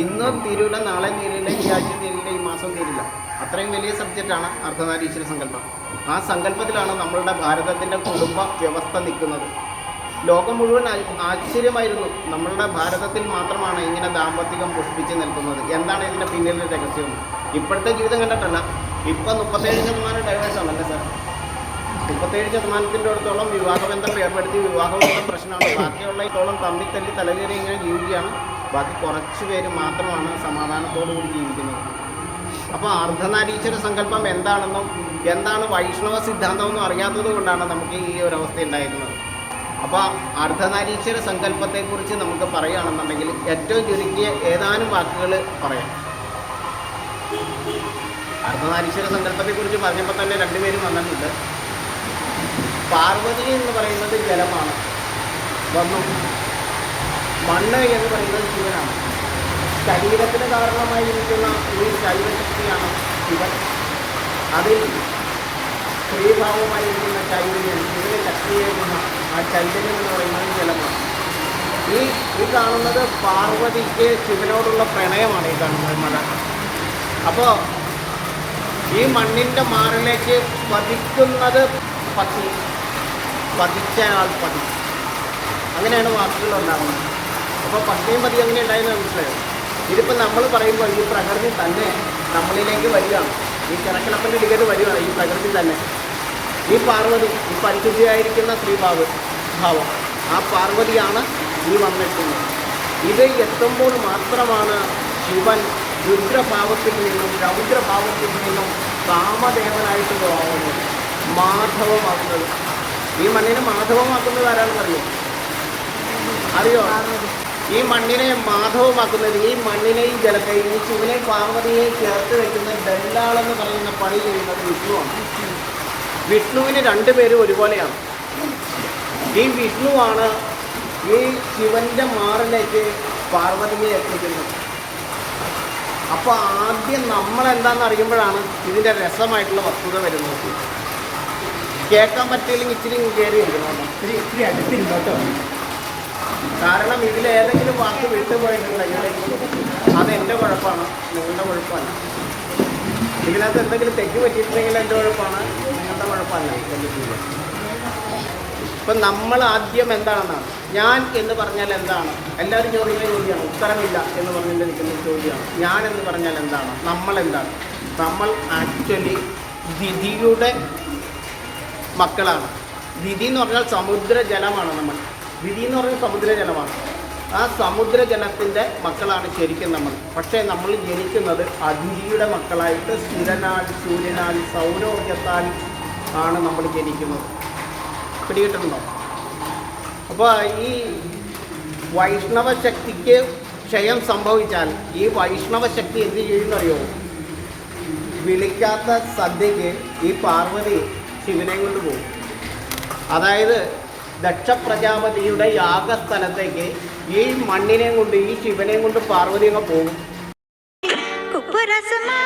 ഇന്ന് തീരൂല നാളെ തീരില്ല ഈ ആഴ്ച തീരില്ല ഈ മാസം തീരില്ല അത്രയും വലിയ സബ്ജക്റ്റാണ് അർദ്ധനാരീശ്വര സങ്കല്പം. ആ സങ്കല്പത്തിലാണ് നമ്മളുടെ ഭാരതത്തിന്റെ കുടുംബ വ്യവസ്ഥ നിൽക്കുന്നത്. ലോകം മുഴുവൻ ആശ്ചര്യമായിരുന്നു നമ്മളുടെ ഭാരതത്തിൽ മാത്രമാണ് ഇങ്ങനെ ദാമ്പത്യം പുഷ്പിച്ച് നിൽക്കുന്നത്. എന്താണ് ഇതിന്റെ പിന്നിലെ രഹസ്യം? ഇപ്പോഴത്തെ ജീവിതം കണ്ടിട്ടല്ല. ഇപ്പം മുപ്പത്തേഴ് ശതമാനം ഡൈവേഴ്സ് ആണല്ലേ സാർ മുപ്പത്തേഴ് ശതമാനത്തിന്റെ അടുത്തോളം വിവാഹബന്ധം ഏർപ്പെടുത്തി വിവാഹബന്ധം പ്രശ്നമാണ് ബാക്കിയുള്ള ഇത്തോളം തമ്മിൽ തല്ലി തലകേറി ഇങ്ങനെ ജീവിക്കുകയാണ്. ബാക്കി കുറച്ച് പേര് മാത്രമാണ് സമാധാനത്തോടു കൂടി ജീവിക്കുന്നത് അപ്പോൾ അർദ്ധനാരീശ്വര സങ്കല്പം എന്താണെന്നും എന്താണ് വൈഷ്ണവ സിദ്ധാന്തമെന്നും അറിയാത്തത് കൊണ്ടാണ് നമുക്ക് ഈ ഒരു അവസ്ഥ ഉണ്ടായിരുന്നത്. അപ്പോൾ അർദ്ധനാരീശ്വര സങ്കല്പത്തെക്കുറിച്ച് നമുക്ക് പറയുകയാണെന്നുണ്ടെങ്കിൽ ഏറ്റവും ചുരുക്കിയ ഏതാനും വാക്കുകൾ പറയാം. അർദ്ധനാരീശ്വര സങ്കല്പത്തെക്കുറിച്ച് പറഞ്ഞപ്പോൾ തന്നെ രണ്ടുപേരും വന്നിട്ടുണ്ട്. പാർവതി എന്ന് പറയുന്നത് ജലമാണ്. വന്നു. മണ്ണ് എന്ന് പറയുന്നത് ശിവനാണ് ശരീരത്തിന് കാരണമായിരിക്കുന്ന ഈ ശൈവശക്തിയാണ് ശിവൻ അതിൽ സ്ത്രീഭാവമായിരിക്കുന്ന ചൈതന്യം ശിവന് ശക്തിയേക്കുന്ന ആ ചൈതന്യം എന്ന് പറയുന്നത് ജലമാണ്. ഈ ഈ കാണുന്നത് പാർവതിക്ക് ശിവനോടുള്ള പ്രണയമാണ് ഈ കാണുന്നത് മഴ. അപ്പോൾ ഈ മണ്ണിന്റെ മാറിലേക്ക് പതിക്കുന്നത് പതി പതിച്ചയാൾ പതി. അങ്ങനെയാണ് വാക്കുകൾ ഉണ്ടാകുന്നത്. അപ്പോൾ പത്തിയും പതി അങ്ങനെ ഉണ്ടായെന്ന് മനസ്സിലായോ? ഇതിപ്പോൾ നമ്മൾ പറയുമ്പോൾ ഈ പ്രകൃതി തന്നെ നമ്മളിലേക്ക് വരികയാണ്. ഈ കിടക്കിളപ്പിന്റെ ടിക്കറ്റ് വരികയാണ് ഈ പ്രകൃതി തന്നെ. ഈ പാർവതി ഈ പരിശുദ്ധിയായിരിക്കുന്ന ശ്രീഭാവ് ഭാവം. ആ പാർവതിയാണ് ഈ വന്നെത്തുന്നത് ഇത് എത്തുമ്പോൾ മാത്രമാണ് ശിവൻ രുദ്രഭാവത്തിൽ നിന്നും രൗദ്രഭാവത്തിൽ നിന്നും കാമദേവനായിട്ട് പോകുന്നത്. മാധവമാക്കുന്നത്. ഈ മണ്ണിനെ മാധവമാക്കുന്നത് ആരാണെന്നറിയോ അറിയോ? ഈ മണ്ണിനെ മാധവമാക്കുന്നത് ഈ മണ്ണിനെയും ജലത്തെയും ഈ ശിവനെയും പാർവതിയെയും ചേർത്ത് വെക്കുന്ന ദല്ലാളെന്ന് പറയുന്ന പണി ചെയ്യുന്നത് വിഷ്ണുവാണ്. വിഷ്ണുവിന് രണ്ടുപേരും ഒരുപോലെയാണ്. ഈ വിഷ്ണുവാണ് ഈ ശിവന്റെ മാറിലേക്ക് പാർവതിയെ എത്തിക്കുന്നത്. അപ്പോൾ ആദ്യം നമ്മൾ നമ്മളെന്താണെന്ന് അറിയുമ്പോഴാണ് ഇതിന്റെ രസമായിട്ടുള്ള വസ്തുത വരുന്നത്. കേൾക്കാൻ പറ്റിയില്ലെങ്കിൽ ഇച്ചിരി കയറി ഇരിക്കണം ഇത്തിരി ഇത്തിരി കാരണം ഇതിൽ ഏതെങ്കിലും വാക്ക് വിട്ടുപോയിട്ടുണ്ടെങ്കിൽ അത് എന്റെ കുഴപ്പമാണ്. നിങ്ങളുടെ കുഴപ്പമല്ല. ഇതിനകത്ത് എന്തെങ്കിലും തെറ്റ് പറ്റിയിട്ടുണ്ടെങ്കിൽ എന്റെ കുഴപ്പമാണ്. നിങ്ങളുടെ കുഴപ്പമല്ല. ഇതിന്റെ ഇപ്പം നമ്മൾ ആദ്യം എന്താണെന്നാണ്? ഞാൻ എന്ന് പറഞ്ഞാൽ എന്താണ്? എല്ലാവരും ചോദിക്കുന്ന ചോദ്യമാണ്. ഉത്തരമില്ല എന്ന് പറഞ്ഞുകൊണ്ടിരിക്കുന്ന ചോദ്യമാണ്. ഞാൻ എന്ന് പറഞ്ഞാൽ എന്താണ്? നമ്മൾ എന്താണ്? നമ്മൾ ആക്ച്വലി വിധിയുടെ മക്കളാണ്. വിധി എന്ന് പറഞ്ഞാൽ സമുദ്ര ജലമാണ് നമ്മൾ. വിധി എന്ന് പറയുന്നത് സമുദ്രജലമാണ്. ആ സമുദ്രജലത്തിന്റെ മക്കളാണ് ശരിക്കും നമ്മൾ. പക്ഷേ നമ്മൾ ജനിക്കുന്നത് അതിഥിയുടെ മക്കളായിട്ട് സ്ഥിരനാൽ സൂര്യനാൽ സൗരോർജത്താൽ ആണ് നമ്മൾ ജനിക്കുന്നത്. പിടികിട്ടുന്നുണ്ടോ? അപ്പോൾ ഈ വൈഷ്ണവ ശക്തിക്ക് ക്ഷയം സംഭവിച്ചാൽ ഈ വൈഷ്ണവ ശക്തി എന്ത് ചെയ്യുന്നറിയോ? വിളിക്കാത്ത സദ്യക്ക് ഈ പാർവതി ശിവനെ കൊണ്ട് പോകും. അതായത് ദക്ഷപ്രജാപതിയുടെ യാഗസ്ഥലത്തേക്ക് ഈ മണ്ണിനെ കൊണ്ട് ഈ ശിവനെയും കൊണ്ട് പാർവതിയൊക്കെ പോകും. കുപ്പുരസമാ